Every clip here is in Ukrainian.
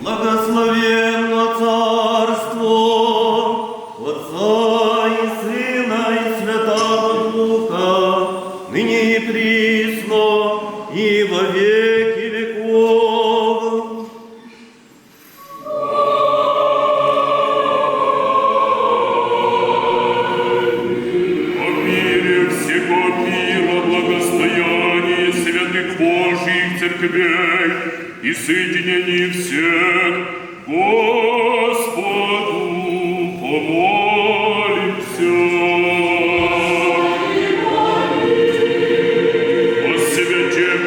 Благословенно царство Отца и Сына и Святого Духа, ныне и присно, и во и соединении всех Господу помолимся. О святем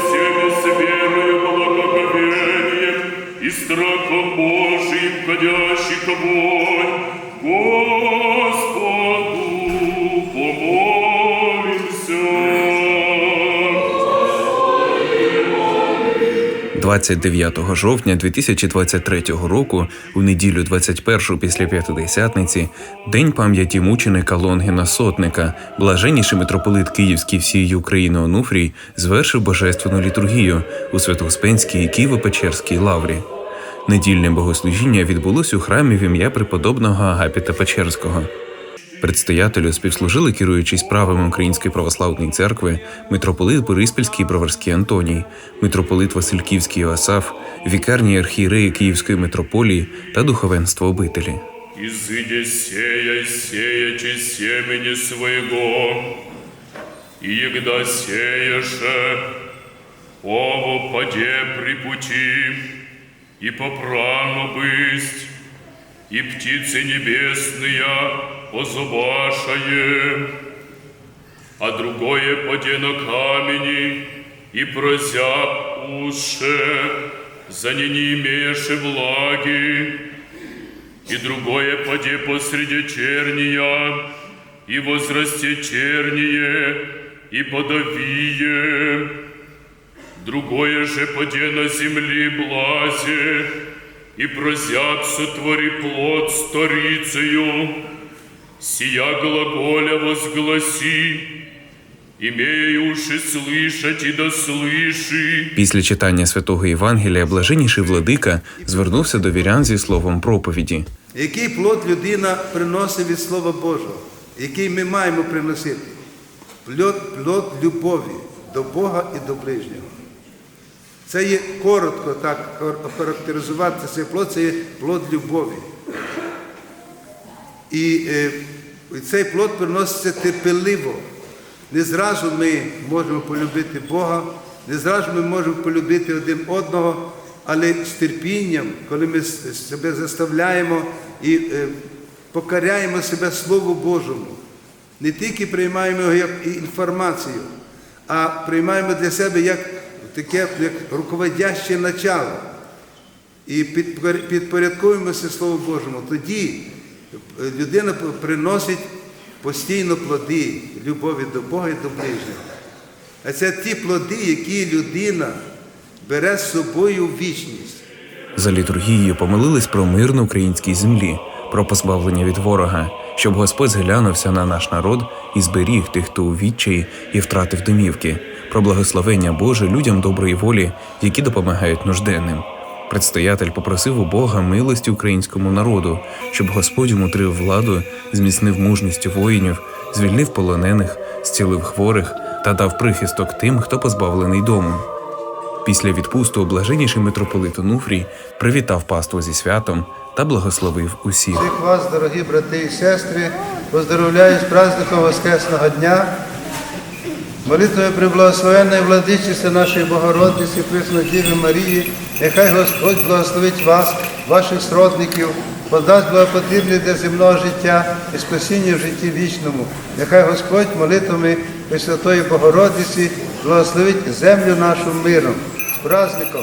всеми с верою, благоговением и страхом Божиим, входящих огонь, Господу 29 жовтня 2023 року, у неділю 21 після П'ятидесятниці, День пам'яті мученика Лонгіна Сотника, блаженніший митрополит Київський всієї України Онуфрій звершив божественну літургію у Святоуспенській Києво-Печерській лаврі. Недільне богослужіння відбулось у храмі в ім'я преподобного Агапіта Печерського. Предстоятелю співслужили керуючий справами Української православної церкви, митрополит Бориспільський Броварський Антоній, митрополит Васильківський Іосаф, вікарні архієреї Київської митрополії та духовенство обителі. Изыди сея, сеячи семени своего, и егда сеяше, ово поде при пути, и поправно бысть, и птицы небесные позубашае, а другое поде на камени, и прозяб уше, за не не имеешь влаги, и другое поде посреди черния, и возрасте черние, и подовие. Другое же поде на земли блазе, и прозяб сотвори плод сторицею. Сия глаголя возгласи, имея уши слышать и да слыши. Після читання святого Євангелія блаженніший владика звернувся до вірян зі словом проповіді. Який плод людина приносить від Слова Божого, який ми маємо приносити? Плод, плод любові до Бога і до ближнього. Це є коротко так охарактеризувати цей плод, це є плод любові. І е, цей плод приноситься терпеливо. Не зразу ми можемо полюбити Бога, не зразу ми можемо полюбити один одного, але з терпінням, коли ми себе заставляємо і е, покоряємо себе Слову Божому, не тільки приймаємо його як інформацію, а приймаємо для себе як таке як руководяще начало. І підпор- підпорядковуємося Слову Божому, тоді людина приносить постійно плоди любові до Бога і до ближнього. А це ті плоди, які людина бере з собою в вічність. За літургією помолились про мир на українській землі, про позбавлення від ворога, щоб Господь зглянувся на наш народ і зберіг тих, хто у відчаї і втратив домівки, про благословення Боже людям доброї волі, які допомагають нужденним. Предстоятель попросив у Бога милості українському народу, щоб Господь умутрив владу, зміцнив мужність воїнів, звільнив полонених, зцілив хворих та дав прихисток тим, хто позбавлений дому. Після відпусту блаженніший митрополит Онуфрій привітав паству зі святом та благословив усіх. Всіх вас, дорогі брати і сестри, поздоровляю з праздником Воскресного дня. Молитвою приблагословенної владичиці нашої Богородиці, Преснодіви Марії, нехай Господь благословить вас, ваших сродників, подасть благопотрібне для земного життя і спасіння в житті вічному. Нехай Господь молитвами Пресвятої Богородиці благословить землю нашу миром. З праздником!